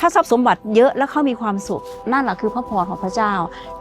ถ้าทรัพย์สมบัติเยอะแล้วเขามีความสุข นั่นแหละคือพระพรของพระเจ้า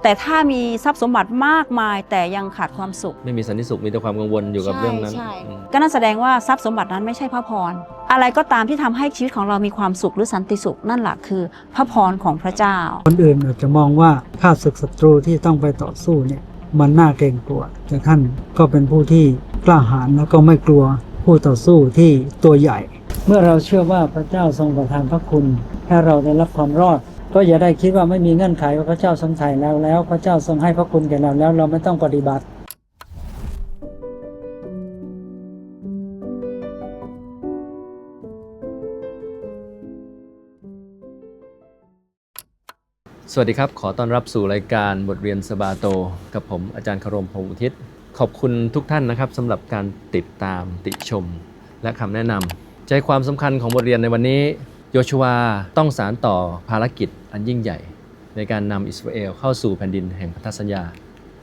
แต่ถ้ามีทรัพย์สมบัติมากมายแต่ยังขาดความสุข ไม่มีสันติสุขมีแต่ความกังวลอยู่กับเรื่องนั้น ใช่อืมก็นั่นแสดงว่าทรัพย์สมบัตินั้นไม่ใช่พระพร อะไรก็ตามที่ทำให้ชีวิตของเรามีความสุขหรือสันติสุข นั่นแหละคือพระพรของพระเจ้า คนอื่นอาจจะมองว่าข้าศึกศัตรูที่ต้องไปต่อสู้เนี่ยมันน่าเกรงกลัว แต่ท่านก็เป็นผู้ที่กล้าหาญแล้วก็ไม่กลัวผู้ต่อสู้ที่ตัวใหญ่ เมื่อเราเชื่อว่าพระเจ้าทรงประทานพระคุณให้เราได้รับความรอด ก็อย่าได้คิดว่าไม่มีเงื่อนไขว่าพระเจ้าทรงไถ่เราแล้ว พระเจ้าทรงให้พระคุณแก่เราแล้วเราไม่ต้องปฏิบัติสวัสดีครับ ขอต้อนรับสู่รายการบทเรียนสบาโต กับผมอาจารย์คารมพงศ์อุทิศ ขอบคุณทุกท่านนะครับสำหรับการติดตามติชม และคำแนะนำ ใจความสำคัญของบทเรียนในวันนี้โยชัวต้องสารต่อภารกิจอันยิ่งใหญ่ ในการนำอิสราเอลเข้าสู่แผ่นดินแห่งพันธสัญญา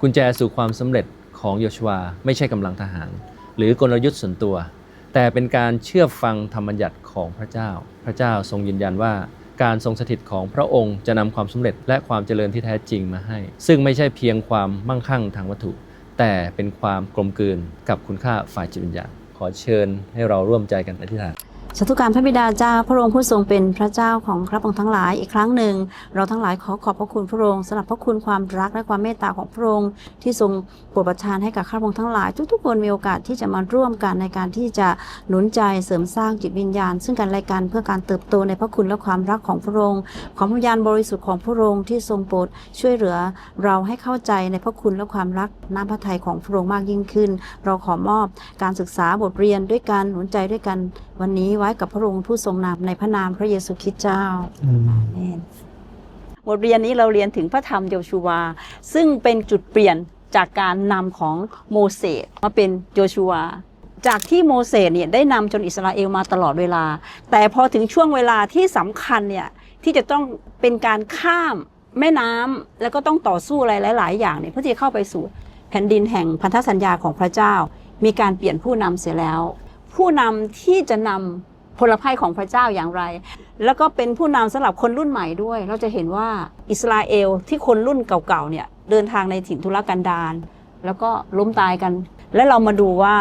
กุญแจสู่ความสำเร็จของโยชัวไม่ใช่กำลังทหาร หรือกลยุทธ์ส่วนตัว แต่เป็นการเชื่อฟังธรรมบัญญัติของพระเจ้า พระเจ้าทรงยืนยันว่าการทรงสถิตของพระองค์จะนำความสำเร็จและความเจริญที่แท้จริงมาให้ ซึ่งไม่ใช่เพียงความมั่งคั่งทางวัตถุ แต่เป็นความกลมกลืนกับคุณค่าฝ่ายจิตวิญญาณ ขอเชิญให้เราร่วมใจกันอธิษฐาน สาธุการพระบิดาเจ้าพระองค์ผู้ทรงเป็นพระเจ้าของข้าพระองค์ทั้งหลายอีกครั้งหนึ่ง เราทั้งหลายขอขอบพระคุณพระองค์สำหรับพระคุณความรักและความเมตตาของพระองค์ที่ทรงโปรดประทานให้กับข้าพระองค์ทั้งหลาย ทุกๆคนมีโอกาสที่จะมาร่วมกันในการที่จะหนุนใจเสริมสร้างจิตวิญญาณ ซึ่งกันและกันเพื่อการเติบโตในพระคุณและความรักของพระองค์ของพระญาณบริสุทธิ์ของพระองค์ที่ทรงโปรดช่วยเหลือ เราให้เข้าใจในพระคุณและความรักน้ำพระทัยของพระองค์มากยิ่งขึ้น เราขอมอบการศึกษาบทเรียนด้วยกันหนุนใจด้วยกัน วันนี้ไว้กับพระองค์ผู้ทรงนามในพระนามพระเยซูคริสต์เจ้าอาเมนบทเรียนนี้เราเรียนถึงพระธรรมโยชูวา ซึ่งเป็นจุดเปลี่ยนจากการนำของโมเสสมาเป็นโยชูวา จากที่โมเสสเนี่ยได้นำจนอิสราเอลมาตลอดเวลา แต่พอถึงช่วงเวลาที่สำคัญเนี่ยที่จะต้องเป็นการข้ามแม่น้ำแล้วก็ต้องต่อสู้อะไรหลาย ๆ อย่างเนี่ยเพื่อที่จะเข้าไปสู่แผ่นดินแห่งพันธสัญญาของพระเจ้า มีการเปลี่ยนผู้นำเสียแล้ว ผู้นำที่จะนำพลภัยของพระเจ้าอย่างไร แล้วก็เป็นผู้นำสำหรับคนรุ่นใหม่ด้วย เราจะเห็นว่าอิสราเอลที่คนรุ่นเก่าๆเนี่ยเดินทางในถิ่นทุรกันดารแล้วก็ล้มตายกัน และเรามาดูว่า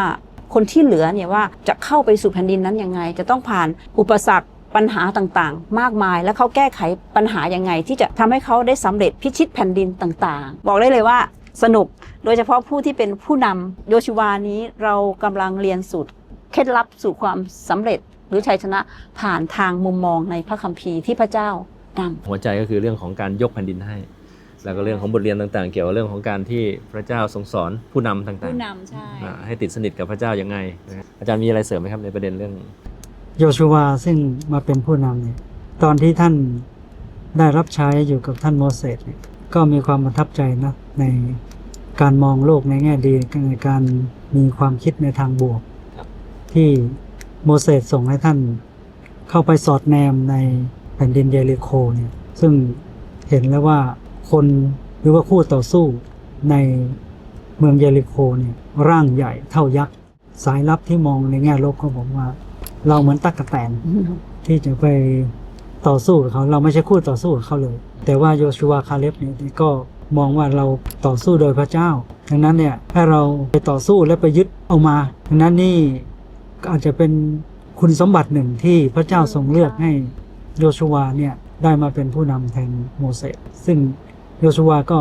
คนที่เหลือเนี่ยว่าจะเข้าไปสู่แผ่นดินนั้นยังไง จะต้องผ่านอุปสรรคปัญหาต่างๆ มากมาย แล้วเขาแก้ไขปัญหายังไง ที่จะทำให้เขาได้สำเร็จพิชิตแผ่นดินต่างๆ บอกได้เลยว่าสนุก โดยเฉพาะผู้ที่เป็นผู้นำโยชิวานี้เรากำลังเรียนสูตร เคล็ดลับสู่ความสำเร็จหรือชัยชนะผ่านทางมุมมองในพระคัมภีร์ที่พระเจ้านำหัวใจก็คือเรื่องของการยกแผ่นดินให้ แล้วก็เรื่องของบทเรียนต่างๆ เกี่ยวกับเรื่องของการที่พระเจ้าทรงสอนผู้นำต่างผู้นำใช่ๆอ่าให้ติดสนิทกับพระเจ้ายังไงนะฮะอาจารย์มีอะไรเสริมไหมครับในประเด็นเรื่องโยชูวาซึ่งมาเป็นผู้นำเนี่ยตอนที่ท่านได้รับใช้อยู่กับท่านโมเสสเนี่ยก็มีความประทับใจนะในการมองโลกในแง่ดีในการมีความคิดในทางบวกครับ ที่โมเสสส่งให้ท่านเข้าไปสอดแนมในแผ่นดินเยริโคเนี่ยซึ่งเห็นแล้วว่าคนหรือว่าคู่ต่อสู้ในเมืองเยริโคเนี่ยร่างใหญ่เท่ายักษ์สายลับที่มองในแง่ลบเขาบอกว่า เราเหมือนตั๊กแตนที่จะไปต่อสู้กับเขาเราไม่ใช่คู่ต่อสู้กับเขาเลย แต่ว่าโยชูวาคาเลบเนี่ยก็มองว่าเราต่อสู้โดยพระเจ้า ดังนั้นเนี่ยให้เราไปต่อสู้และไปยึดเอามา ดังนั้นนี่ ก็อาจจะเป็นคุณสมบัติหนึ่งที่พระเจ้าทรงเลือกให้โยชูวาเนี่ยได้มาเป็นผู้นำแทนโมเสสซึ่งโยชูวาก็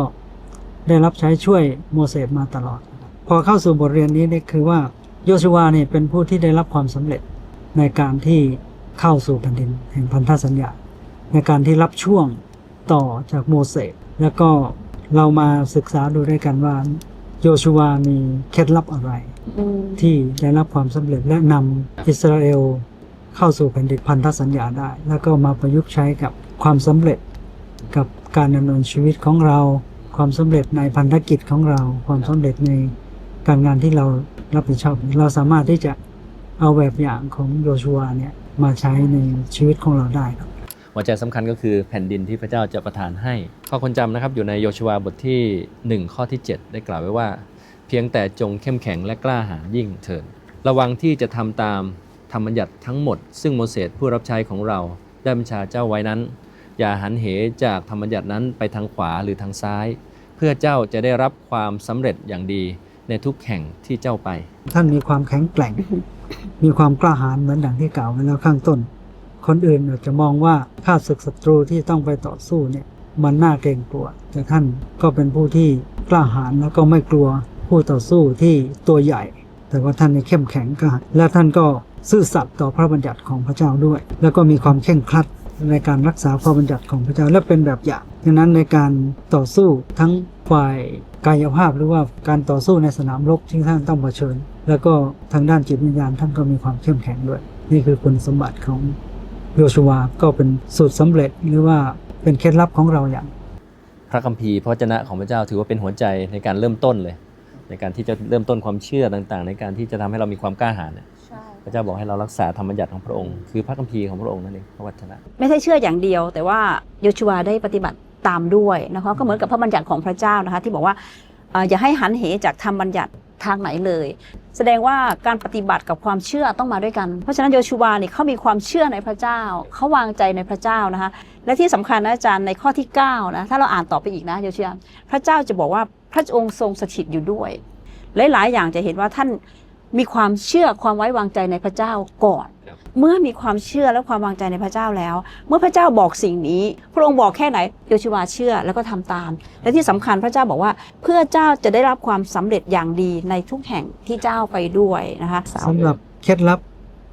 ได้รับใช้ช่วยโมเสสมาตลอด พอเข้าสู่บทเรียนนี้นี่คือว่าโยชูวาเนี่ยเป็นผู้ที่ได้รับความสำเร็จในการที่เข้าสู่แผ่นดินแห่งพันธสัญญา ในการที่รับช่วงต่อจากโมเสสแล้วก็เรามาศึกษาดูด้วยกันว่า โยชูวามีเคล็ดลับอะไรอืมที่ได้รับความสำเร็จและนำอิสราเอลเข้าสู่แผ่นดินพันธสัญญาได้ แล้วก็มาประยุกต์ใช้กับความสำเร็จกับการดำเนินชีวิตของเรา ความสำเร็จในพันธกิจของเรา ความสำเร็จในการงานที่เรารับผิดชอบ เราสามารถที่จะเอาแบบอย่างของโยชัวเนี่ยมาใช้ในชีวิตของเราได้ครับ หัวใจสำคัญก็คือแผ่นดินที่พระเจ้าจะประทานให้ ข้อคนจำนะครับอยู่ในโยชัวบทที่ 1 ข้อที่ 7 ได้กล่าวไว้ว่า เพียงแต่จงเข้มแข็งและกล้าหาญยิ่งเถิดระวังที่จะทำตามธรรมบัญญัติทั้งหมด ซึ่งโมเสสผู้รับใช้ของเราได้บัญชาเจ้าไว้นั้น อย่าหันเหจากธรรมบัญญัตินั้นไปทางขวาหรือทางซ้าย เพื่อเจ้าจะได้รับความสำเร็จอย่างดีในทุกแห่งที่เจ้าไป ท่านมีความแข็งแกร่ง มีความกล้าหาญเหมือนดังที่กล่าวไว้แล้วข้างต้น คนอื่นอาจจะมองว่าข้าศึกศัตรูที่ต้องไปต่อสู้เนี่ยมันน่าเกรงกลัว แต่ท่านก็เป็นผู้ที่กล้าหาญแล้วก็ไม่กลัวผู้ต่อสู้ที่ตัวใหญ่ แต่ว่าท่านในเข้มแข็งกล้าและท่านก็ซื่อสัตย์ต่อพระบัญญัติของพระเจ้าด้วย แล้วก็มีความเข่งครัดในการรักษาพระบัญญัติของพระเจ้าและเป็นแบบอย่างดังนั้นในการต่อสู้ทั้งฝ่ายกายภาพหรือว่าการต่อสู้ในสนามรบที่ท่านต้องเผชิญ แล้วก็ทางด้านจิตวิญญาณท่านก็มีความเข้มแข็งด้วย นี่คือคุณสมบัติของ โยชูวาก็เป็นสูตรสำเร็จหรือว่าเป็นเคล็ดลับของเราอย่าง พระคัมภีร์พระวจนะของพระเจ้าถือว่าเป็นหัวใจในการเริ่มต้นเลย ในการที่จะเริ่มต้นความเชื่อต่างๆ ในการที่จะทำให้เรามีความกล้าหาญเนี่ยใช่พระเจ้าบอกให้เรารักษาธรรมบัญญัติของพระองค์ คือพระคัมภีร์ของพระองค์นั่นเองพระวจนะ ไม่ใช่เชื่ออย่างเดียว แต่ว่าโยชูวาได้ปฏิบัติตามด้วยนะคะก็เหมือนกับพระบัญญัติของพระเจ้านะคะที่บอกว่าเอ่ออย่าให้หันเหจากธรรมบัญญัติ ทางไหนเลย แสดงว่าการปฏิบัติกับความเชื่อต้องมาด้วยกัน เพราะฉะนั้นโยชูวาเนี่ยเขามีความเชื่อในพระเจ้า เขาวางใจในพระเจ้านะคะ และที่สำคัญนะอาจารย์ในข้อที่9นะถ้าเราอ่านต่อไปอีกนะโยชูวาพระเจ้าจะบอกว่าพระองค์ทรงสถิตอยู่ด้วย หลายๆอย่างจะเห็นว่าท่านมีความเชื่อความไว้วางใจในพระเจ้าก่อน เมื่อมีความเชื่อและความวางใจในพระเจ้าแล้ว เมื่อพระเจ้าบอกสิ่งนี้ พระองค์บอกแค่ไหนโยชูวาเชื่อแล้วก็ทำตาม และที่สำคัญพระเจ้าบอกว่า เพื่อเจ้าจะได้รับความสำเร็จอย่างดีในทุกแห่งที่เจ้าไปด้วยนะคะสำหรับเคล็ดลับ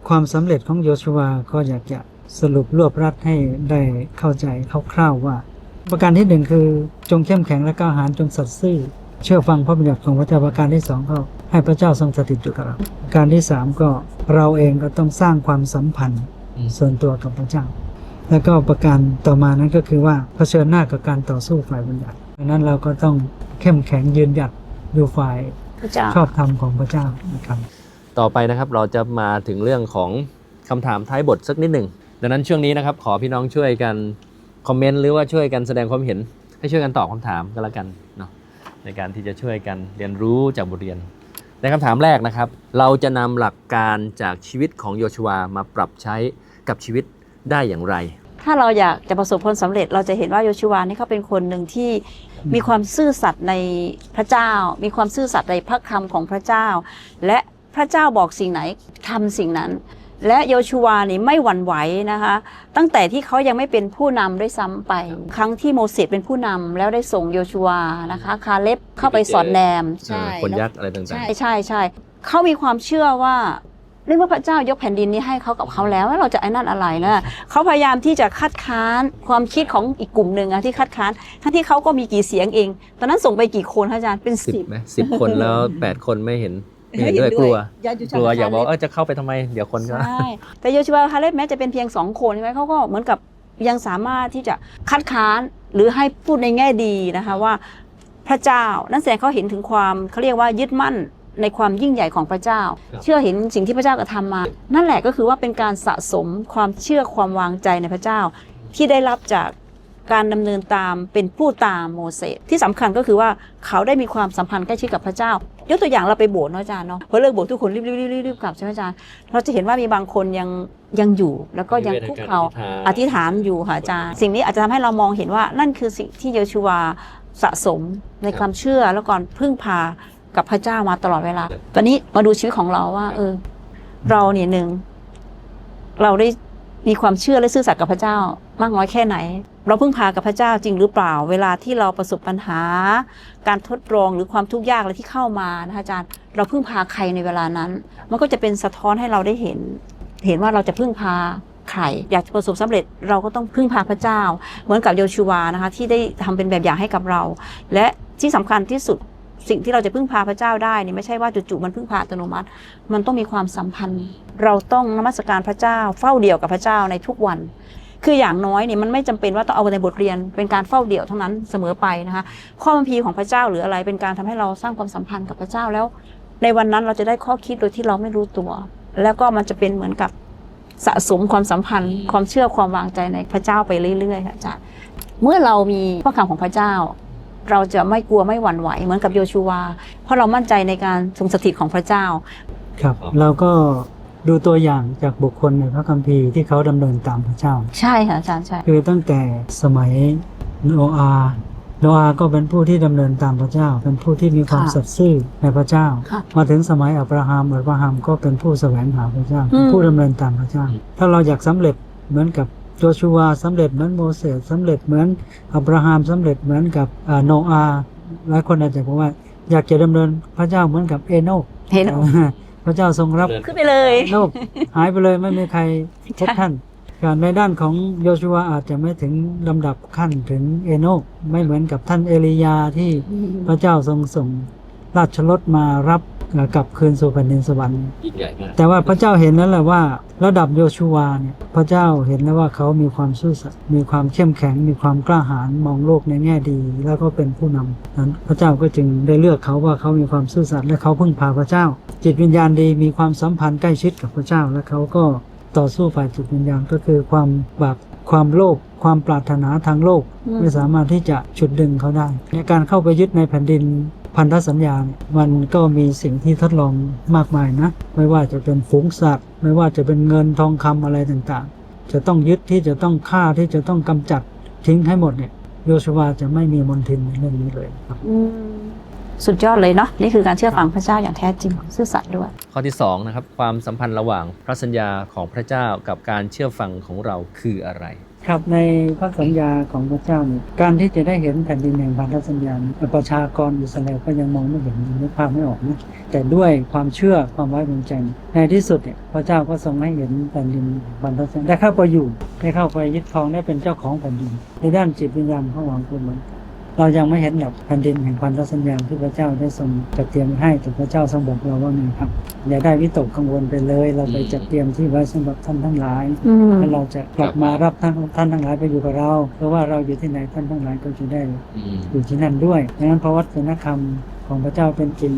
ความสำเร็จของโยชูวาก็อยากจะสรุปรวบรัดให้ได้เข้าใจคร่าวๆว่า ประการที่หนึ่งคือจงเข้มแข็งและกล้าหาญจงสัตย์ซื่อ เชื่อฟังพระบัญญัติของพระเจ้าประการที่สองก็ให้พระเจ้าทรงสถิตอยู่กับเราประการที่สามก็เราเองก็ต้องสร้างความสัมพันธ์อืมส่วนตัวกับพระเจ้า แล้วก็ประการต่อมานั้นก็คือว่าเผชิญหน้ากับการต่อสู้ฝ่ายบัญญัติดังนั้นเราก็ต้องเข้มแข็งยืนหยัดอยู่ฝ่ายพระเจ้าชอบธรรมของพระเจ้านะครับต่อไปนะครับเราจะมาถึงเรื่องของคำถามท้ายบทสักนิดหนึ่งดังนั้นช่วงนี้นะครับขอพี่น้องช่วยกันคอมเมนต์หรือว่าช่วยกันแสดงความเห็น ให้ช่วยกันตอบคำถามก็แล้วกันเนาะ ในการที่จะช่วยกันเรียนรู้จากบทเรียน ในคำถามแรกนะครับ เราจะนำหลักการจากชีวิตของโยชัวมาปรับใช้กับชีวิตได้อย่างไร ถ้าเราอยากจะประสบผลสำเร็จ เราจะเห็นว่าโยชูวานี่เขาเป็นคนหนึ่งที่มีความซื่อสัตย์ในพระเจ้า มีความซื่อสัตย์ในพระคำของพระเจ้า และพระเจ้าบอกสิ่งไหนทำสิ่งนั้น และโยชูวานี่ไม่หวั่นไหวนะคะ ตั้งแต่ที่เขายังไม่เป็นผู้นำด้วยซ้ำไป ครั้งที่โมเสสเป็นผู้นำแล้วได้ส่งโยชูวานะคะ คาเล็บเข้าไปสอนแนมเอ่อคนยักษ์อะไรต่างใช่ใช่ใช่เขามีความเชื่อว่าเรื่องว่าพระเจ้ายกแผ่นดินนี้ให้เขากับเขาแล้วแล้วเราจะไอ้นั่นอะไรนะเขาพยายามที่จะคัดค้านความคิดของอีกกลุ่มหนึ่งอะที่คัดค้านทั้งที่เขาก็มีกี่เสียงเอง ตอนนั้นส่งไปกี่คนคะอาจารย์เป็นๆสิบสิบไหมสิบคนแล้วแปดคนไม่เห็นไม่ เห็นด้วยกลัวกลัวอยากบอกเออจะเข้าไปทำไมเดี๋ยวคนก็ใช่แต่โยชิวาคาเล็บแม้จะเป็นเพียงสองคนใช่ไหมเขาก็เหมือนกับยังสามารถที่จะคัดค้านหรือให้พูดในแง่ดีนะคะว่าพระเจ้า นั่นแสดงเขาเห็นถึงความเขาเรียกว่ายึดมั่นในความยิ่งใหญ่ของพระเจ้าครับเชื่อเห็นสิ่งที่พระเจ้ากระทำมา นั่นแหละก็คือว่าเป็นการสะสมความเชื่อความวางใจในพระเจ้า ที่ได้รับจากการดำเนินตามเป็นผู้ตามโมเสสที่สำคัญก็คือว่าเขาได้มีความสัมพันธ์ใกล้ชิดกับพระเจ้า ยกตัวอย่างเราไปโบสถ์เนาะอาจารย์เนาะพอเลิกโบสถ์ทุกคนรีบๆรีบๆรีบๆกลับใช่ไหมอาจารย์เราจะเห็นว่ามีบางคนยังยังอยู่แล้วก็ยังคุกเขาอธิษฐานอยู่ค่ะอาจารย์ สิ่งนี้อาจจะทำให้เรามองเห็นว่านั่นคือสิ่งที่โยชูวาสะสมในความเชื่อแล้วก่อนพึ่งพากับพระเจ้ามาตลอดเวลา ตอนนี้มาดูชีวิตของเราว่า เออ เราเนี่ยหนึ่งเราได้มีความเชื่อและซื่อสัตย์กับพระเจ้ามากน้อยแค่ไหน เราพึ่งพากับพระเจ้าจริงหรือเปล่า เวลาที่เราประสบปัญหา การทดลองหรือความทุกข์ยากอะไรที่เข้ามานะคะอาจารย์ เราพึ่งพาใครในเวลานั้น มันก็จะเป็นสะท้อนให้เราได้เห็น เห็นว่าเราจะพึ่งพาใครอยากจะประสบสำเร็จเราก็ต้องพึ่งพาพระเจ้า เหมือนกับโยชูวานะคะที่ได้ทำเป็นแบบอย่างให้กับเรา และที่สำคัญที่สุดสิ่งที่เราจะพึ่งพาพระเจ้าได้นี่ไม่ใช่ว่าจู่ๆมันพึ่งพาอัตโนมัติ มันต้องมีความสัมพันธ์ เราต้องนมัสการพระเจ้าเฝ้าเดี่ยวกับพระเจ้าในทุกวัน คืออย่างน้อยเนี่ยมันไม่จำเป็นว่าต้องเอาในบทเรียนเป็นการเฝ้าเดี่ยวเท่านั้นเสมอไปนะคะข้อบัญพีร์ของพระเจ้าหรืออะไรเป็นการทำให้เราสร้างความสัมพันธ์กับพระเจ้าแล้ว ในวันนั้นเราจะได้ข้อคิดโดยที่เราไม่รู้ตัว แล้วก็มันจะเป็นเหมือนกับสะสมความสัมพันธ์ ความเชื่อความวางใจในพระเจ้าไปเรื่อยๆค่ะอาจารย์เมื่อเรามีพระคำของพระเจ้า เราจะไม่กลัวไม่หวั่นไหวเหมือนกับโยชูวา เพราะเรามั่นใจในการทรงสถิตของพระเจ้า ครับเราก็ ดูตัวอย่างจากบุคคลในพระคัมภีร์ที่เขาดำเนินตามพระเจ้า ใช่ค่ะอาจารย์ใช่คือตั้งแต่สมัยโนอาห์โนอาห์ก็เป็นผู้ที่ดำเนินตามพระเจ้า เป็นผู้ที่มีความค่ะสัตย์ซื่อในพระเจ้าค่ะมาถึงสมัยอับราฮัมอับราฮัมก็เป็นผู้แสวงหาพระเจ้าอืมผู้ดำเนินตามพระเจ้า ถ้าเราอยากสำเร็จเหมือนกับโจชูวาสำเร็จเหมือนโมเสสสำเร็จเหมือนอับราฮัมสำเร็จเหมือนกับอ่าโนอาห์หลายคนอาจจะบอกว่า อยากจะดำเนินพระเจ้าเหมือนกับเอโนกเห็นพ ระเจ้าทรงรับขึ้นไปเลยโลกหายไปเลยไม่มีใครพบท่านการในด้านของโยชูวาอาจจะไม่ถึงลำดับขั้นถึงเอโนกไม่เหมือนกับท่านเอลียาที่พระเจ้าทรงส่งราชรถมารับเอ่อ กลับคืนสู่แผ่นดินสวรรค์ยิ่งใหญ่มากแต่ว่าพระเจ้าเห็นแล้วแหละว่า ระดับโยชูวาเนี่ยพระเจ้าเห็นแล้วว่าเขามีความซื่อสัตย์มีความเข้มแข็ง มีความกล้าหาญมองโลกในแง่ดี แล้วก็เป็นผู้นำนั้นพระเจ้าก็จึงได้เลือกเขาว่าเขามีความซื่อสัตย์และเขาพึ่งพาพระเจ้า จิตวิญญาณดีมีความสัมพันธ์ใกล้ชิดกับพระเจ้า และเขาก็ต่อสู้ฝ่ายจิตวิญญาณก็คือความบาปความโลภความปรารถนาทางโลกอืมไม่สามารถที่จะฉุดดึงเขาได้ ในการเข้าไปยึดในแผ่นดิน พันธสัญญาเนี่ยมันก็มีสิ่งที่ทดลองมากมายนะ ไม่ว่าจะเป็นฝูงสัตว์ ไม่ว่าจะเป็นเงินทองคำอะไรต่างๆ จะต้องยึดที่จะต้องฆ่าที่จะต้องกำจัดทิ้งให้หมดเนี่ยโยชวาจะไม่มีมนทินในเรื่องนี้เลยครับอืมสุดยอดเลยเนาะนี่คือการเชื่อฟังพระเจ้าอย่างแท้จริงซื่อสัตย์ด้วย ข้อที่2นะครับความสัมพันธ์ระหว่างพระสัญญาของพระเจ้ากับการเชื่อฟังของเราคืออะไร ครับในพระสัญญาของพระเจ้าเนี่ยการที่จะได้เห็นแผ่นดินแห่งพันธสัญญานุประชากรอิสราเอลก็ยังมองไม่เห็นนึกภาพไม่ออกนะแต่ด้วยความเชื่อความไว้วางใจในที่สุดเนี่ยพระเจ้าก็ทรงให้เห็นแผ่นดินพันธสัญญาได้เข้าไปอยู่ได้เข้าไปยึดครองได้เป็นเจ้าของแผ่นดินในด้านจิตวิญญาณของหวังคุณเหมือนกัน เรายังไม่เห็นหรอกแผ่นดินแห่งพันธสัญญาที่พระเจ้าได้ทรงจัดเตรียมไว้ให้แต่พระเจ้าทรงบอกเราว่าไงครับอย่าได้วิตกกังวลไปเลย เราไปจัดเตรียมที่ไว้สำหรับท่านทั้งหลายอืมแล้วเราจะกลับมารับท่านท่านทั้งหลายไปอยู่กับเรา เพราะว่าเราอยู่ที่ไหนท่านทั้งหลายก็จะได้อยู่ที่นั่นด้วยดังนั้นพระวัฒนธรรมของพระเจ้าเป็นจริง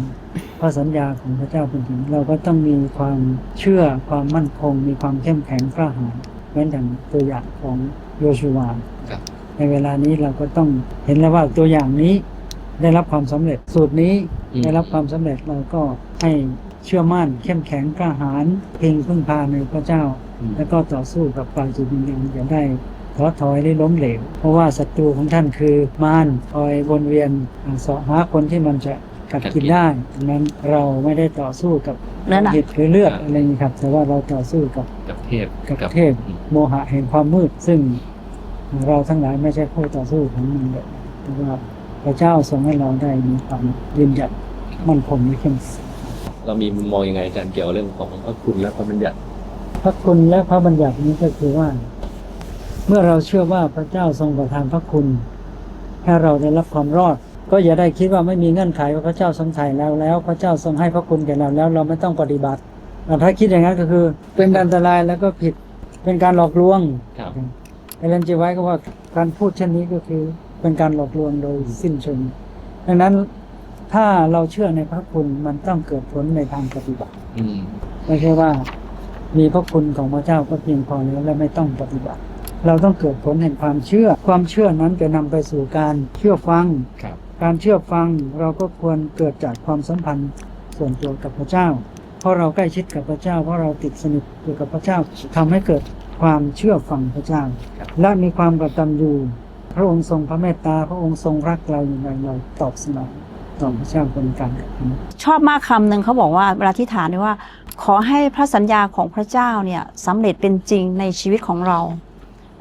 พระสัญญาของพระเจ้าเป็นจริง เราก็ต้องมีความเชื่อความมั่นคง มีความเข้มแข็งกล้าหาญเหมือนอย่างตัวอย่างของโยชูวาครับ ในเวลานี้เราก็ต้องเห็นแล้วว่าตัวอย่างนี้ได้รับความสำเร็จสูตรนี้อืมได้รับความสำเร็จเราก็ให้เชื่อมั่น เข้มแข็งกล้าหาญเพ่งพึ่งพาในพระเจ้า แล้วก็ต่อสู้กับฝ่ายจิตวิญญาณอย่าได้ท้อถอยหรือล้มเหลว เพราะว่าศัตรูของท่านคือมารคอยวนเวียนอ่าเสาะหาคนที่มันจะกัดกินได้ดังนั้นเราไม่ได้ต่อสู้กับเนื้อหนังหิดหรือเลือดครับอะไรอย่างนี้ครับ แต่ว่าเราต่อสู้กับกับเทพกับเทพโมหะแห่งความมืดซึ่ง เราทั้งหลายไม่ใช่ผู้ต่อสู้ของมันเลยแต่ว่าพระเจ้าทรงให้เราได้มีความยืนหยัดมั่นคงและเข้มแข็งเรามีมุมมองยังไงอาจารย์เกี่ยวกับเรื่องของพระคุณและพระบัญญัติ พระคุณและพระบัญญัตินี้ก็คือว่า เมื่อเราเชื่อว่าพระเจ้าทรงประทานพระคุณให้เราได้รับความรอด ก็อย่าได้คิดว่าไม่มีเงื่อนไขว่าพระเจ้าทรงไถ่แล้วแล้ว พระเจ้าทรงให้พระคุณแก่เราแล้ว เราไม่ต้องปฏิบัติแต่ถ้าคิดอย่างนั้นก็คือ เป็นอันตรายแล้วก็ผิดเป็นการหลอกลวง ครับเอเลนจีไว้ก็ว่าการพูดเช่นนี้ก็คือเป็นการหลอกลวงโดยสิ้นเชิงดังนั้นถ้าเราเชื่อในพระคุณมันต้องเกิดผลในทางปฏิบัติอืมไม่ใช่ว่า มีพระคุณของพระเจ้าก็เพียงพอแล้วและไม่ต้องปฏิบัติ เราต้องเกิดผลแห่งความเชื่อ ความเชื่อนั้นจะนำไปสู่การเชื่อฟังครับการเชื่อฟังเราก็ควรเกิดจากความสัมพันธ์ส่วนตัวกับพระเจ้า เพราะเราใกล้ชิดกับพระเจ้า เพราะเราติดสนิทอยู่กับพระเจ้าทำให้เกิด ความเชื่อฟังพระเจ้า และมีความกตัญญูพระองค์ทรงพระเมตตาพระองค์ทรงรักเราอย่างไรเราตอบสนองต่อพระเจ้าเป็นการชอบมากคำหนึ่งเขาบอกว่าเวลาที่ฐานเนี่ยว่า ขอให้พระสัญญาของพระเจ้าเนี่ยสำเร็จเป็นจริงในชีวิตของเรา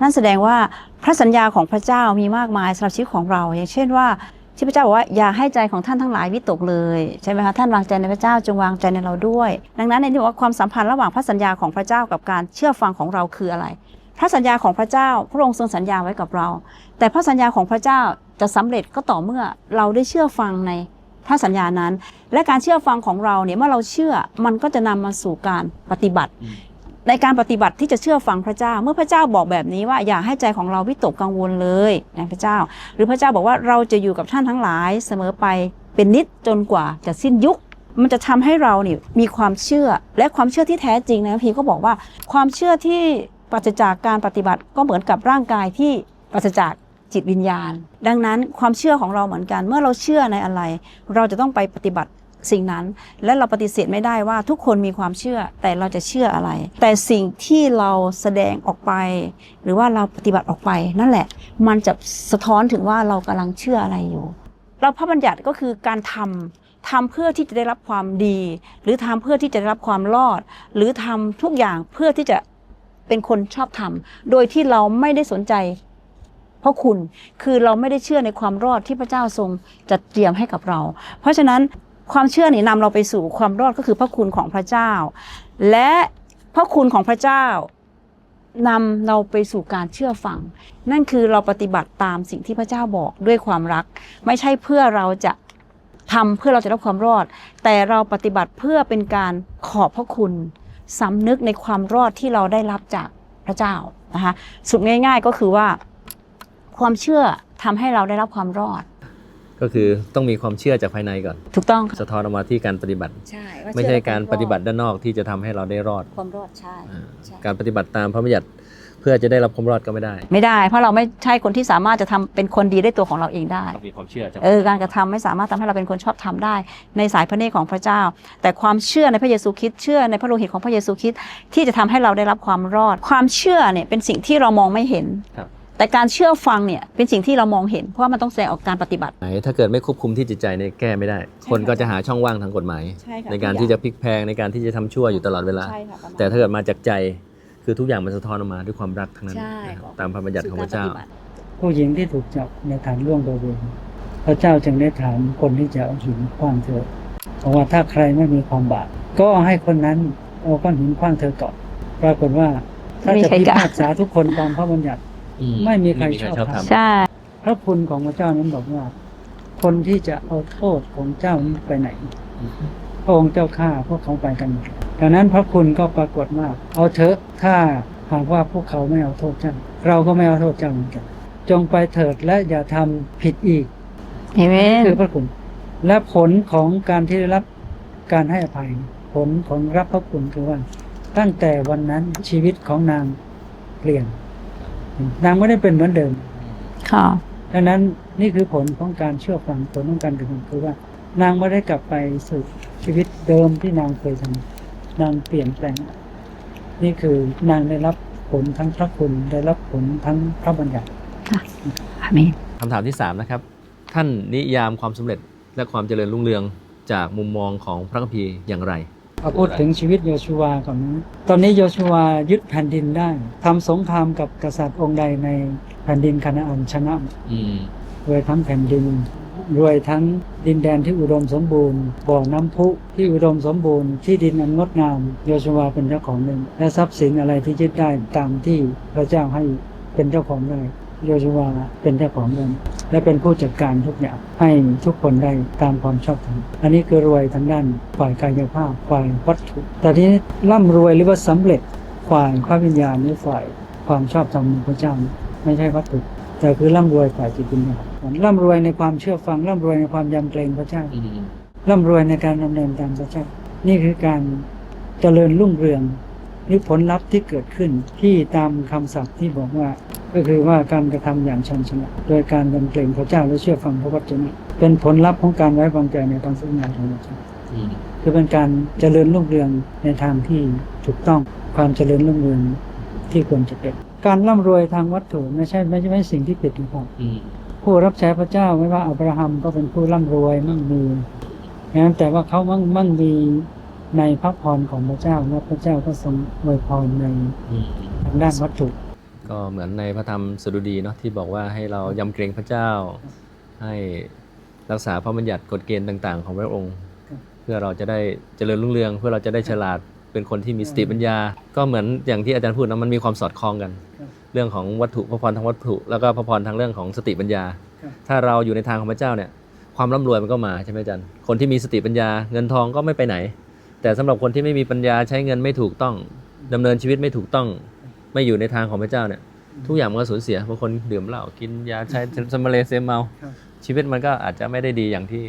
นั่นแสดงว่าพระสัญญาของพระเจ้ามีมากมายสำหรับชีวิตของเรา อย่างเช่นว่า ที่พระเจ้าบอกว่าอย่าให้ใจของท่านทั้งหลายวิตกเลยใช่ไหมคะท่านวางใจในพระเจ้าจงวางใจในเราด้วย ดังนั้นในที่บอกว่าความสัมพันธ์ระหว่างพระสัญญาของพระเจ้ากับการเชื่อฟังของเราคืออะไร พระสัญญาของพระเจ้าพระองค์ทรงสัญญาไว้กับเรา แต่พระสัญญาของพระเจ้าจะสำเร็จก็ต่อเมื่อเราได้เชื่อฟังในพระสัญญานั้น และการเชื่อฟังของเราเนี่ยเมื่อเราเชื่อมันก็จะนำมาสู่การปฏิบัติ ในการปฏิบัติที่จะเชื่อฟังพระเจ้า เมื่อพระเจ้าบอกแบบนี้ว่าอย่าให้ใจของเราวิตกกังวลเลยนะพระเจ้า หรือพระเจ้าบอกว่าเราจะอยู่กับท่านทั้งหลายเสมอไปเป็นนิจจนกว่าจะสิ้นยุค มันจะทำให้เราเนี่ยมีความเชื่อและความเชื่อที่แท้จริงนะพี่ก็บอกว่าความเชื่อที่ปราศจากการปฏิบัติก็เหมือนกับร่างกายที่ปราศจากจิตวิญญาณ ดังนั้นความเชื่อของเราเหมือนกัน เมื่อเราเชื่อในอะไร เราจะต้องไปปฏิบัติ สิ่งนั้นและเราปฏิเสธไม่ได้ว่าทุกคนมีความเชื่อแต่เราจะเชื่ออะไร แต่สิ่งที่เราแสดงออกไป หรือว่าเราปฏิบัติออกไป นั่นแหละ มันจะสะท้อนถึงว่าเรากำลังเชื่ออะไรอยู่ เราพระบัญญัติก็คือการทำทำเพื่อที่จะได้รับความดี หรือทำเพื่อที่จะได้รับความรอด หรือทำทุกอย่างเพื่อที่จะเป็นคนชอบทำโดยที่เราไม่ได้สนใจเพราะคุณคือเราไม่ได้เชื่อในความรอดที่พระเจ้าทรงจัดเตรียมให้กับเรา เพราะฉะนั้น ความเชื่อนี่นำเราไปสู่ความรอดก็คือพระคุณของพระเจ้า และพระคุณของพระเจ้านำเราไปสู่การเชื่อฟัง นั่นคือเราปฏิบัติตามสิ่งที่พระเจ้าบอกด้วยความรัก ไม่ใช่เพื่อเราจะทำเพื่อเราจะรับความรอด แต่เราปฏิบัติเพื่อเป็นการขอบพระคุณสำนึกในความรอดที่เราได้รับจากพระเจ้านะคะสรุปง่าย ๆก็คือว่า ความเชื่อทำให้เราได้รับความรอด ก็คือต้องมีความเชื่อจากภายในก่อน ถูกต้องสะท้อนออกมาที่การปฏิบัติ ใช่ไม่ใช่การปฏิบัติด้านนอกที่จะทำให้เราได้รอด ความรอดใช่อ่าใช่การปฏิบัติตามพระบัญญัติเพื่อจะได้รับความรอดก็ไม่ได้ ไม่ได้ เพราะเราไม่ใช่คนที่สามารถจะทำเป็นคนดีได้ตัวของเราเองได้ ต้องมีความเชื่อจากเออการกระทำไม่สามารถทำให้เราเป็นคนชอบทำได้ ในสายพระเนตรของพระเจ้า แต่ความเชื่อในพระเยซูคริสต์เชื่อในพระโลหิตของพระเยซูคริสต์ที่จะทำให้เราได้รับความรอด ความเชื่อเนี่ยเป็นสิ่งที่เรามองไม่เห็น ครับ แต่การเชื่อฟังเนี่ยเป็นสิ่งที่เรามองเห็น เพราะว่ามันต้องแสดงออกการปฏิบัติ ไหนถ้าเกิดไม่ควบคุมที่จิตใจเนี่ยแก้ไม่ได้ใช่คนค่ะก็จะหาช่องว่างทางกฎหมาย ใช่ค่ะในการที่จะพลิกแพลงในการที่จะทำชั่วอยู่ตลอดเวลา ใช่ค่ะประมาณ แต่ถ้าเกิดมาจากใจคือทุกอย่างมันสะท้อนออกมาด้วยความรักทั้งนั้นใช่นะครับตามพระบัญญัติของพระเจ้า สู่กปฏิบัติ ผู้หญิงที่ถูกจับในฐานล่วงโดยเวรพระเจ้าจึงได้ถามคนที่จะเอาหินขว้างเธอบอกว่าถ้าใครไม่มีความบาปก็ให้คนนั้นเอาก้อนหินขว้างเธอก่อนปรากฏว่า ถ้าจะพิพากษาทุกคนตามพระบัญญัติ ไม่มีใครชอบทำ ใช่ พระคุณของพระเจ้านั้นบอกว่า คนที่จะเอาโทษของเจ้านี้ไปไหนพระองค์เจ้าข้าพวกเขาไปกันหมดดังนั้นพระคุณก็ปรากฏว่าเอาเถอะถ้าหากว่าพวกเขาไม่เอาโทษเจ้าเราก็ไม่เอาโทษเจ้าเหมือนกันจงไปเถิดและอย่าทำผิดอีกเห็นไหมคือพระคุณ และผลของการที่ได้รับการให้อภัย ผลของรับพระคุณคือว่า ตั้งแต่วันนั้นชีวิตของนางเปลี่ยน นางไม่ได้เป็นเหมือนเดิม ค่ะ ดังนั้นนี่คือผลของการเชื่อฟังผลของการกระทำคือว่า นางไม่ได้กลับไปสู่ชีวิตเดิมที่นางเคยทำนางเปลี่ยนแปลง นี่คือนางได้รับผลทั้งพระคุณได้รับผลทั้งพระบัญญัติอาเมนคำถามที่3นะครับ ท่านนิยามความสำเร็จและความเจริญรุ่งเรืองจากมุมมองของพระคัมภีร์อย่างไร เอาพูดถึงชีวิตโยชูวาก่อนนะ ตอนนี้โยชูวายึดแผ่นดินได้ทำสงครามกับกษัตริย์องค์ใดในแผ่นดินคานาอันชนะรวยทั้งแผ่นดิน รวยทั้งดินแดนที่อุดมสมบูรณ์บ่อน้ำพุที่อุดมสมบูรณ์ที่ดินอันงดงาม โยชูวาเป็นเจ้าของหนึ่ง และทรัพย์สินอะไรที่ยึดได้ตามที่พระเจ้าให้เป็นเจ้าของได้ โยชูวาเป็นเจ้าของเงินและเป็นผู้จัดการทุกอย่างให้ทุกคนได้ตามความชอบธรรมอันนี้คือรวยทางด้านฝ่ายกายภาพฝ่ายวัตถุ แต่ที่ร่ำรวยหรือว่าสำเร็จฝ่ายพระวิญญาณหรือฝ่ายความชอบธรรมของพระเจ้าไม่ใช่วัตถุแต่คือร่ำรวยฝ่ายจิตวิญญาณร่ำรวยในความเชื่อฟังร่ำรวยในความยำเกรงพระเจ้าร่ำรวยในการดำเนินตามพระเจ้านี่คือการเจริญรุ่งเรืองหรือผลลัพธ์ที่เกิดขึ้นที่ตามคำศัพท์ที่บอกว่า ก็คือว่าการกระทำอย่างชันชนะโดยการยำเกรงพระเจ้าและเชื่อฟังพระวจนะเป็นผลลัพธ์ของการไว้วางใจในการฝึกงานของพระเจ้าอืมคือเป็นการเจริญรุ่งเรืองในทางที่ถูกต้องความเจริญรุ่งเรืองที่ควรจะเป็นการร่ำรวยทางวัตถุไม่ใช่ไม่ใช่ไม่ใช่สิ่งที่ผิดนะครับอืมผู้รับใช้พระเจ้าไม่ว่าอับราฮัมก็เป็นผู้ร่ำรวยมั่งมีนะแต่ว่าเขามั่งมั่งมีในพระพรของพระเจ้าและพระเจ้าก็ทรงอวยพรในอืมทางด้านวัตถุ ก็เหมือนในพระธรรมสดุดีเนาะที่บอกว่าให้เรายำเกรงพระเจ้า ให้รักษาพระบัญญัติกฎเกณฑ์ต่าง ๆ ของพระองค์ เพื่อเราจะได้เจริญรุ่งเรือง เพื่อเราจะได้ฉลาดเป็นคนที่มีสติปัญญา ก็เหมือนอย่างที่อาจารย์พูดนะมันมีความสอดคล้องกัน เรื่องของวัตถุพระพรทางวัตถุ แล้วก็พระพรทางเรื่องของสติปัญญา ถ้าเราอยู่ในทางของพระเจ้าเนี่ยความร่ำรวยมันก็มาใช่ไหมอาจารย์คนที่มีสติปัญญาเงินทองก็ไม่ไปไหน แต่สำหรับคนที่ไม่มีปัญญาใช้เงินไม่ถูกต้องดำเนินชีวิตไม่ถูกต้อง ไม่อยู่ในทางของพระเจ้าเนี่ย ทุกอย่างมันก็สูญเสียบางคนดื่มเหล้ากินยาใช้สมมาเลเซเมาครับชีวิตมันก็อาจจะไม่ได้ดีอย่างที่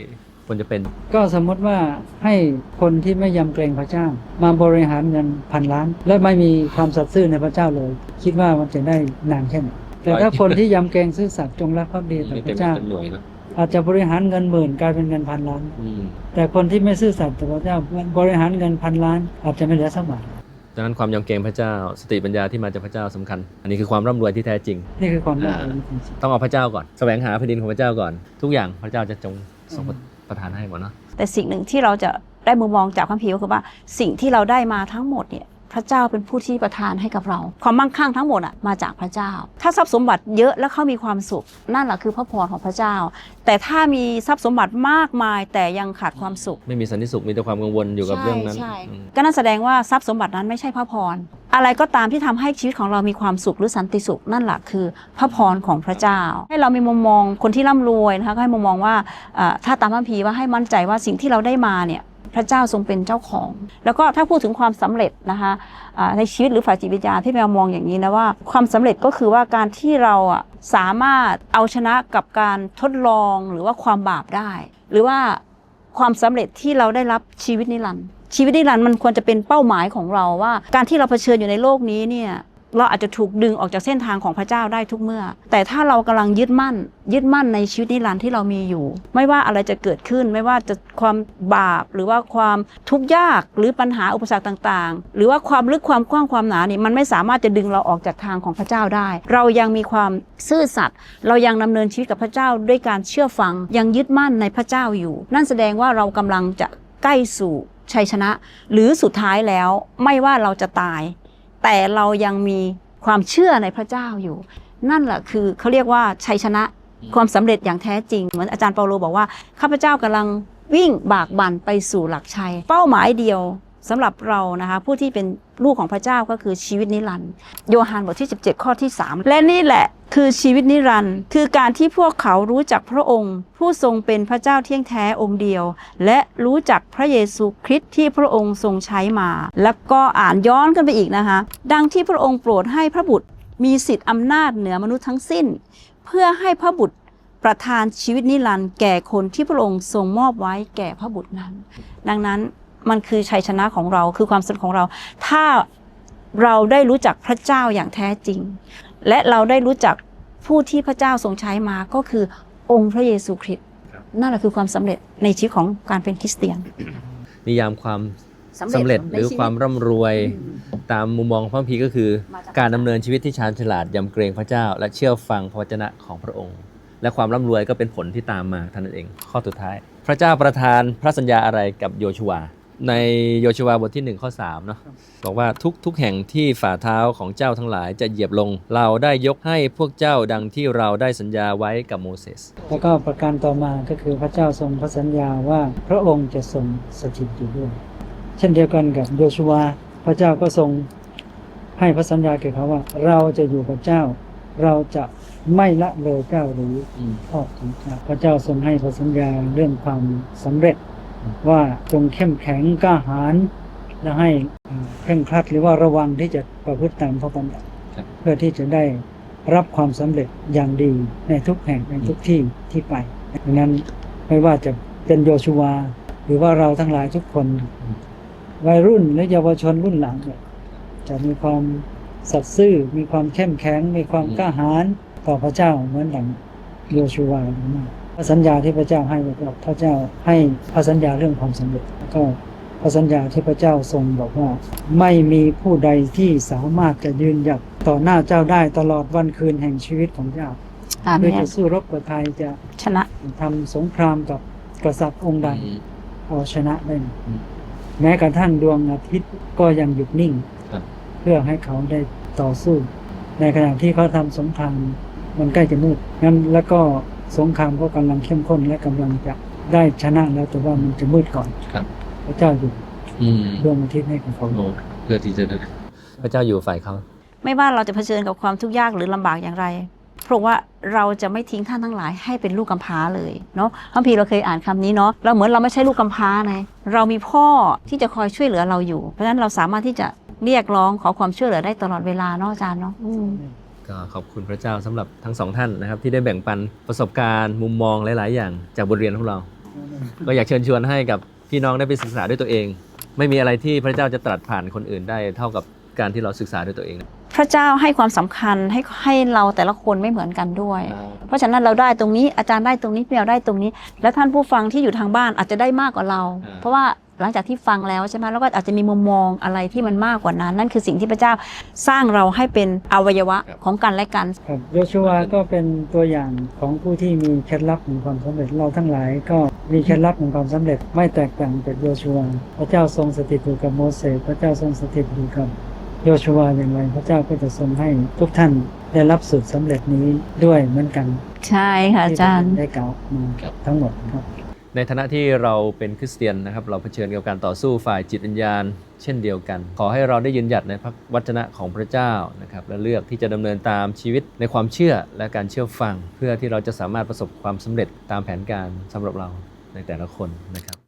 ควรจะเป็น ก็สมมติว่าให้คนที่ไม่ยำเกรงพระเจ้า มาบริหารเงินพันล้าน และไม่มีความสัตย์ซื่อในพระเจ้าเลย คิดว่ามันจะได้นานแค่ไหนแต่ถ้าคนที่ยำเกรงซื่อสัตย์จงรักภักดีต่อพระเจ้าอาจจะบริหารเงินหมื่นกลายเป็นเงินพันล้านแต่คนที่ไม่ซื่อสัตย์ต่อพระเจ้าบริหารเงินพันล้าน อาจจะไม่เหลือสักบาท ดังนั้นความยำเกรงพระเจ้าสติปัญญาที่มาจากพระเจ้าสำคัญ อันนี้คือความร่ำรวยที่แท้จริงนี่คือความรักอ่าของจริงต้องเอาพระเจ้าก่อนแสวงหาแผ่นดินของพระเจ้าก่อน ทุกอย่างพระเจ้าจะจงทรงประทานให้หมดเนาะแต่สิ่งหนึ่งที่เราจะได้มุมมองจากพระคัมภีร์ก็คือว่าสิ่งที่เราได้มาทั้งหมดเนี่ย พระเจ้าเป็นผู้ที่ประทานให้กับเรา ความมั่งคั่งทั้งหมดอะมาจากพระเจ้า ถ้าทรัพย์สมบัติเยอะแล้วเขามีความสุข นั่นแหละคือพระพรของพระเจ้า แต่ถ้ามีทรัพย์สมบัติมากมาย แต่ยังขาดความสุข ไม่มีสันติสุขมีแต่ความกังวลอยู่กับเรื่องนั้น ใช่อืมก็นั่นแสดงว่าทรัพย์สมบัตินั้นไม่ใช่พระพร อะไรก็ตามที่ทำให้ชีวิตของเรามีความสุขหรือสันติสุขนั่นแหละคือ พระพรของพระเจ้า ให้เรามีมุมมองคนที่ร่ำรวยนะคะก็ให้มุมมองว่าอ่าถ้าตามพระคัมภีร์ว่าให้มั่นใจว่าสิ่งที่เราได้มาเนี่ย พระเจ้าทรงเป็นเจ้าของ แล้วก็ถ้าพูดถึงความสำเร็จนะคะในชีวิตหรือฝ่ายจิตวิญญาณที่แมวมองอย่างนี้นะว่า ความสำเร็จก็คือว่าการที่เราสามารถเอาชนะกับการทดลองหรือว่าความบาปได้ หรือว่าความสำเร็จที่เราได้รับชีวิตนิรันดร์ชีวิตนิรันดร์มันควรจะเป็นเป้าหมายของเราว่า การที่เราเผชิญอยู่ในโลกนี้เนี่ย เราอาจจะถูกดึงออกจากเส้นทางของพระเจ้าได้ทุกเมื่อ แต่ถ้าเรากำลังยึดมั่น ยึดมั่นในชีวิตนิรันดร์ที่เรามีอยู่ ไม่ว่าอะไรจะเกิดขึ้น ไม่ว่าจะความบาปหรือว่าความทุกข์ยากหรือปัญหาอุปสรรคต่างๆ หรือว่าความลึกความกว้างความหนานี่มันไม่สามารถจะดึงเราออกจากทางของพระเจ้าได้ เรายังมีความซื่อสัตย์เรายังดำเนินชีวิตกับพระเจ้าด้วยการเชื่อฟังยังยึดมั่นในพระเจ้าอยู่ นั่นแสดงว่าเรากำลังจะใกล้สู่ชัยชนะ หรือสุดท้ายแล้วไม่ว่าเราจะตาย แต่เรายังมีความเชื่อในพระเจ้าอยู่ นั่นแหละคือเขาเรียกว่าชัยชนะความสำเร็จอย่างแท้จริง เหมือนอาจารย์เปาโลบอกว่าข้าพเจ้ากำลังวิ่งบากบั่นไปสู่หลักชัย เป้าหมายเดียว สำหรับเรานะคะผู้ที่เป็นลูกของพระเจ้าก็คือชีวิตนิรันดร์โยฮันบทที่ 17 ข้อที่ 3 และนี่แหละคือชีวิตนิรันดร์คือการที่พวกเขารู้จักพระองค์ ผู้ทรงเป็นพระเจ้าเที่ยงแท้องค์เดียว และรู้จักพระเยซูคริสต์ที่พระองค์ทรงใช้มา แล้วก็อ่านย้อนกันไปอีกนะคะ ดังที่พระองค์โปรดให้พระบุตรมีสิทธิอำนาจเหนือมนุษย์ทั้งสิ้น เพื่อให้พระบุตรประทานชีวิตนิรันดร์แก่คนที่พระองค์ทรงมอบไว้แก่พระบุตรนั้น ดังนั้น มันคือชัยชนะของเราคือความสำเร็จของเรา ถ้าเราได้รู้จักพระเจ้าอย่างแท้จริง และเราได้รู้จักผู้ที่พระเจ้าทรงใช้มาก็คือองค์พระเยซูคริสต์ครับนั่นแหละคือความสำเร็จในชีวิตของการเป็นคริสเตียน นิยามความสำเร็จหรือความร่ำรวยตามมุมมองของพระคัมภีร์ก็คือมาจากการดำเนินชีวิตที่ชาญฉลาดยำเกรงพระเจ้า และเชื่อฟังพระวจนะของพระองค์ และความร่ำรวยก็เป็นผลที่ตามมาเท่านั้นเอง ข้อสุดท้าย พระเจ้าประทานพระสัญญาอะไรกับโยชูวา ในโยชูวาบทที่ 1 ข้อ3เนาะบอกว่าทุกทุกแห่งที่ฝ่าเท้าของเจ้าทั้งหลายจะเหยียบลง เราได้ยกให้พวกเจ้าดังที่เราได้สัญญาไว้กับโมเสสแล้วก็ประการต่อมาก็คือพระเจ้าทรงพระสัญญาว่าพระองค์จะทรงสถิตอยู่ด้วย เช่นเดียวกันกับโยชูวาพระเจ้าก็ทรงให้พระสัญญาแก่เขาว่า เราจะอยู่กับเจ้า เราจะไม่ละเลยเจ้าหรือทอดทิ้งเจ้าพระเจ้าทรงให้พระสัญญาเรื่องความสำเร็จ ว่าจงเข้มแข็งกล้าหาญและให้อ่าเคร่งครัดหรือว่าระวังที่จะประพฤติตามพระบัญญัติครับเพื่อที่จะได้รับความสำเร็จอย่างดีในทุกแห่งในทุกที่ที่ไปดังนั้นไม่ว่าจะเป็นโยชูวาหรือว่าเราทั้งหลายทุกคน วัยรุ่นและเยาวชนรุ่นหลังเนี่ยจะมีความสัตย์ซื่อมีความเข้มแข็ง มีความกล้าหาญต่อพระเจ้าเหมือนอย่างโยชูวาหรือไม่ พระสัญญาที่พระเจ้าให้กับพระเจ้าให้พระสัญญาเรื่องความสำเร็จแล้วก็พระสัญญาที่พระเจ้าทรงบอกว่า ไม่มีผู้ใดที่สามารถจะยืนหยัดต่อหน้าเจ้าได้ตลอดวันคืนแห่งชีวิตของเจ้าอาเมเพื่อนจะสู้รบกับใครจะชนะทำสงครามกับกษัตริย์องค์ใดเอาชนะได้หมดอืมแม้กระทั่งดวงอาทิตย์ก็ยังหยุดนิ่งครับเพื่อให้เขาได้ต่อสู้ ในขณะที่เขาทำสงครามมันใกล้จะมืดงั้นแล้วก็ สงครามก็กำลังเข้มข้นและกำลังจะได้ชนะแล้วแต่ว่ามันจะมืดก่อนครับ พระเจ้าอยู่อืมดวงอาทิตย์ให้กับเขาโอ้เพื่อที่จะพระเจ้าอยู่ฝ่ายเขาไม่ว่าเราจะเผชิญกับความทุกข์ยากหรือลำบากอย่างไรเพราะว่าเราจะไม่ทิ้งท่านทั้งหลายให้เป็นลูกกำพร้าเลยเนาะพระพีร์เราเคยอ่านคำนี้เนาะเราเหมือนเราไม่ใช่ลูกกำพร้าไงเรามีพ่อที่จะคอยช่วยเหลือเราอยู่ เพราะฉะนั้นเราสามารถที่จะเรียกร้องขอความช่วยเหลือได้ตลอดเวลาเนาะอาจารย์เนาะอืม ก็ขอบคุณพระเจ้าสำหรับทั้งสองท่านนะครับ ที่ได้แบ่งปันประสบการณ์มุมมองหลาย ๆ อย่างจากบทเรียนของเรา ก็อยากเชิญชวนให้กับพี่น้องได้ไปศึกษาด้วยตัวเอง ไม่มีอะไรที่พระเจ้าจะตรัสผ่านคนอื่นได้เท่ากับการที่เราศึกษาด้วยตัวเอง พระเจ้าให้ความสำคัญให้ให้เราแต่ละคนไม่เหมือนกันด้วย เพราะฉะนั้นเราได้ตรงนี้อาจารย์ได้ตรงนี้พี่เอาได้ตรงนี้ แล้วท่านผู้ฟังที่อยู่ทางบ้านอาจจะได้มากกว่าเราอ่าเพราะว่า หลังจากที่ฟังแล้วใช่ไหมแล้วก็อาจจะมีมุมมองอะไรที่มันมากกว่านั้น นั่นคือสิ่งที่พระเจ้าสร้างเราให้เป็นอวัยวะของกันและกันครับโยชัวก็เป็นตัวอย่างของผู้ที่มีเคล็ดลับแห่งความสำเร็จเราทั้งหลาย ก็มีเคล็ดลับแห่งความสำเร็จไม่แตกต่างจากโยชัวพระเจ้าทรงสถิตอยู่กับโมเสสพระเจ้าทรงสถิตอยู่กับโยชัวอย่างไรพระเจ้าก็จะทรงให้ทุกท่านได้รับสูตรสำเร็จนี้ด้วยเหมือนกัน ใช่ค่ะอาจารย์ที่ได้กล่าวมาทั้งหมดครับ ในฐานะที่เราเป็นคริสเตียนนะครับ เราเผชิญกับการต่อสู้ฝ่ายจิตวิญญาณ เช่นเดียวกัน ขอให้เราได้ยืนหยัดในพระวจนะของพระเจ้านะครับ และเลือกที่จะดำเนินตามชีวิตในความเชื่อและการเชื่อฟัง เพื่อที่เราจะสามารถประสบความสำเร็จตามแผนการสำหรับเราในแต่ละคนนะครับ